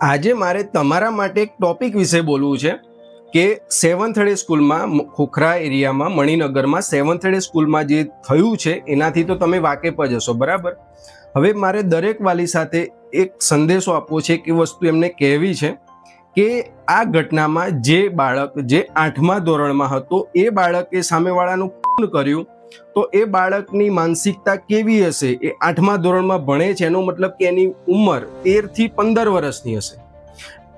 આજે મારે તમારા માટે એક ટોપિક વિશે બોલવું છે કે સેવન્થ ડે સ્કૂલમાં ખોખરા એરિયામાં, મણિનગરમાં સેવન્થ ડે સ્કૂલમાં જે થયું છે, એનાથી તો તમે વાકેફ જ હશો, બરાબર? હવે મારે દરેક વાલી સાથે એક સંદેશો આપવો છે કે વસ્તુ એમને કહેવી છે કે આ ઘટનામાં જે બાળક, જે આઠમા ધોરણમાં હતો, એ બાળકે સામેવાળાનું કર્યું તો એ બાળકની માનસિકતા કેવી હશે? એ આઠમા ધોરણમાં ભણે છે, એનો મતલબ કે એની ઉંમર તેરથી પંદર વર્ષની હશે.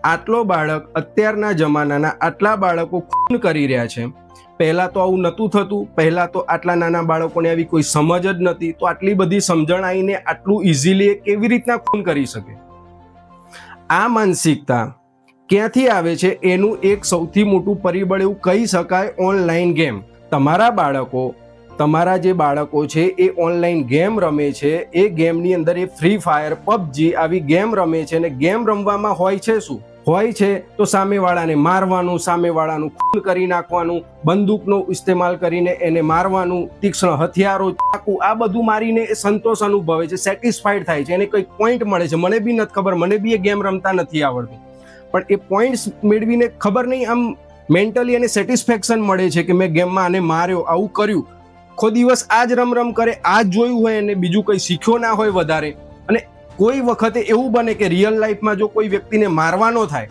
આટલો બાળક અત્યારના જમાનાના આટલા બાળકો ખૂન કરી રહ્યા છે. પહેલાં તો આવું નહોતું થતું, પહેલાં તો આટલા નાના બાળકોને આવી કોઈ સમજ જ નથી તો આટલી બધી સમજણ આવીને આટલું ઇઝીલી કેવી રીતના ખૂન કરી શકે? આ માનસિકતા ક્યાંથી આવે છે? એનું એક સૌથી મોટું પરિબળ એવું કહી શકાય ઓનલાઈન ગેમ તમારા બાળકો તમારા જે બાળકો છે, એ ઓનલાઈન ગેમ રમે છે, એ ગેમની અંદર એ ફ્રી ફાયર પબજી આવી ગેમ રમે છે અને ગેમ રમવામાં હોય છે શું? હોય છે, તો સામેવાળાને મારવાનું, સામેવાળાનું ખૂન કરી નાખવાનું, બંદૂકનો ઇસ્તેમાલ કરીને એને મારવાનું, તીક્ષ્ણ હથિયારો, ચાકુ, આ બધું મારીને એ સંતોષ અનુભવે છે સેટિસ્ફાઈડ થાય છે. એને કંઈક પોઈન્ટ મળે છે. મને બી નથી ખબર, મને બી એ ગેમ રમતા નથી આવડતું. પણ એ પોઈન્ટ્સ મેળવીને ખબર નહીં, આમ મેન્ટલી એને સેટિસ્ફેક્શન મળે છે કે મેં ગેમમાં આને માર્યો, આવું કર્યું. આખો દિવસ આ જ રમ રમ કરે આ જ જોયું હોય અને બીજું કંઈ શીખ્યો ના હોય વધારે. અને કોઈ વખતે એવું બને કે રિયલ લાઈફમાં જો કોઈ વ્યક્તિને મારવાનો થાય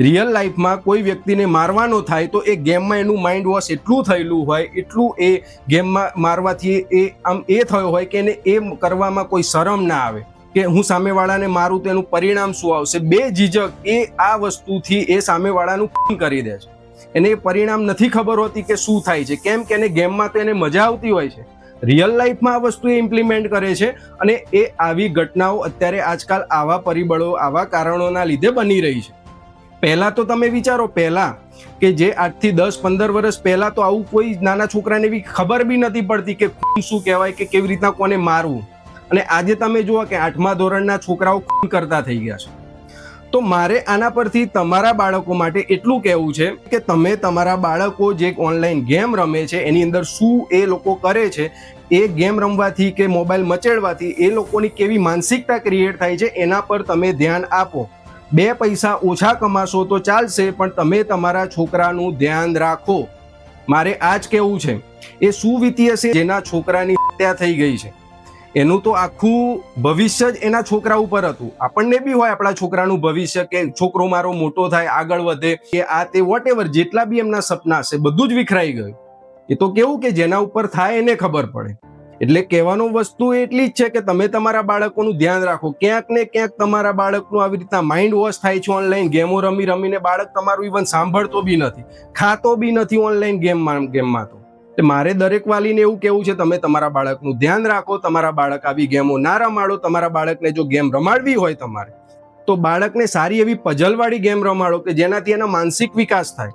રિયલ લાઈફમાં કોઈ વ્યક્તિને મારવાનો થાય, તો એ ગેમમાં એનું માઇન્ડ વોશ એટલું થયેલું હોય, એટલું એ ગેમમાં મારવાથી એ આમ એ થયો હોય કે એને એ કરવામાં કોઈ શરમ ના આવે. કે હું સામેવાળાને મારું તો એનું પરિણામ શું આવશે? બે જીજક એ આ વસ્તુથી એ સામેવાળાનું કરી દે છે. એને પરિણામ નથી ખબર હોતી કે શું થાય છે. કેમ કે એને ગેમમાં તો એને મજા આવતી હોય છે. રિયલ લાઈફમાં આ વસ્તુ એ ઇમ્પ્લિમેન્ટ કરે છે અને એ આવી ઘટનાઓ અત્યારે આજકાલ આવા પરિબળો, આવા કારણોના લીધે બની રહી છે. પહેલા તો તમે વિચારો, પહેલા કે જે આજથી દસ, પંદર વર્ષ પહેલા તો આવું કોઈ નાના છોકરાને એવી ખબર બી નથી પડતી કે શું કહેવાય, કે કેવી રીતના કોને મારવું. અને આજે તમે જુઓ કે આઠમા ધોરણના છોકરાઓ ખૂન કરતા થઈ ગયા છે. તો મારે આના પરથી તમારા બાળકો માટે એટલું કહેવું છે કે તમે તમારા બાળકો જે ઓનલાઈન ગેમ રમે છે, એની અંદર શું એ લોકો કરે છે, એ ગેમ રમવાથી કે મોબાઈલ મચેડવાથી એ લોકોની કેવી માનસિકતા ક્રિએટ થાય છે, એના પર તમે ધ્યાન આપો. બે પૈસા ઓછા કમાશો તો ચાલશે, પણ તમે તમારા છોકરાનું ધ્યાન રાખો. મારે આ જ કહેવું છે. એ શું વીતી હશે જેના છોકરાની હત્યા થઈ ગઈ છે. એનું તો આખું ભવિષ્ય જ એના છોકરા ઉપર હતું. આપણને બી હોય આપણા છોકરાનું ભવિષ્ય કે છોકરો મારો મોટો થાય, આગળ વધે, કે આ તે વોટ એવર જેટલા બી એમના સપના હશે, બધું જ વિખરાઈ ગયું. એ તો કેવું કે જેના ઉપર થાય એને ખબર પડે. એટલે કહેવાનો વસ્તુ એટલી જ છે કે તમે તમારા બાળકોનું ધ્યાન રાખો. ક્યાંક ને ક્યાંક તમારા બાળકનું આવી રીતના માઇન્ડ વોશ થાય છે ઓનલાઈન ગેમો રમી રમીને બાળક તમારું ઇવન સાંભળતો બી નથી. ખાતો બી નથી ઓનલાઈન ગેમમાં ગેમમાં તો. મારે દરેક વાલીને એવું કેવું છે, તમે તમારા બાળકનું ધ્યાન રાખો, તમારા બાળક આવી ગેમો ના રમાડો, તમારા બાળકને જો ગેમ રમાડવી હોય તમારે, તો બાળકને સારી એવી પઝલવાળી ગેમ રમાડો કે જેનાથી એનો માનસિક વિકાસ થાય.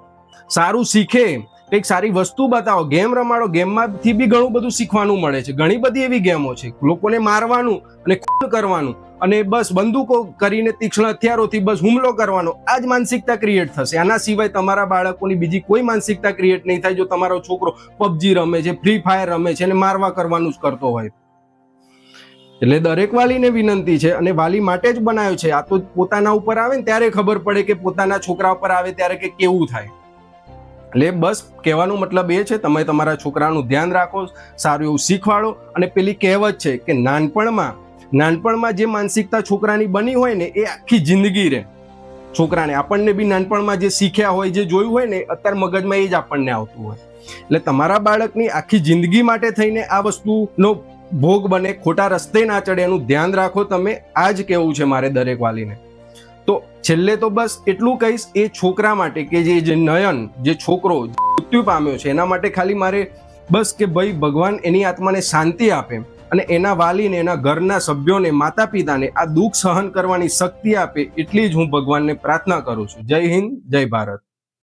સારું શીખે કંઈક સારી વસ્તુ બતાવો. ગેમ રમાડો, ગેમમાંથી બી ઘણું બધું શીખવાનું મળે છે. ઘણી બધી એવી ગેમો છે. લોકોને મારવાનું અને ખૂન કરવાનું અને બસ બંદૂકો કરીને તીક્ષ્ણ હથિયારોથી બસ હુમલો કરવાનો. આ જ માનસિકતા ક્રિએટ થશે. આના સિવાય તમારા બાળકોની બીજી કોઈ માનસિકતા ક્રિએટ નહીં થાય જો તમારો છોકરો પબજી રમે છે ફ્રી ફાયર રમે છે અને મારવા કરવાનું જ કરતો હોય. એટલે દરેક વાલીને વિનંતી છે અને વાલી માટે જ બનાવ્યો છે. આ તો પોતાના ઉપર આવે ને ત્યારે ખબર પડે કે પોતાના છોકરા ઉપર આવે ત્યારે કે કેવું થાય. એટલે બસ કહેવાનો મતલબ એ છે, તમે તમારા છોકરાનું ધ્યાન રાખો, સારું એવું શીખવાડો અને પેલી કહેવત છે કે નાનપણમાં નાનપણમાં જે માનસિકતા છોકરાની બની હોય ને એ આખી જિંદગી રહે. છોકરાને આપણને બી નાનપણમાં જે શીખ્યા હોય, જે જોયું હોય ને અત્યારે મગજમાં એ જ આપણને આવતું હોય. એટલે તમારા બાળકની આખી જિંદગી માટે થઈને આ વસ્તુનો ભોગ બને, ખોટા રસ્તે ના ચડે એનું ધ્યાન રાખો તમે. આ જ કહેવું છે મારે દરેક વાલીને. તો છેલ્લે તો બસ એટલું કહીશ, એ છોકરા માટે કે જે જે નયન, જે છોકરો મૃત્યુ પામ્યો છે, એના માટે ખાલી મારે બસ કે ભાઈ ભગવાન એની આત્માને શાંતિ આપે અને એના વાલીને, એના ઘરના સભ્યોને માતા પિતાને આ દુઃખ સહન કરવાની શક્તિ આપે એટલી જ હું ભગવાનને પ્રાર્થના કરું છું. જય હિન્દ, જય ભારત.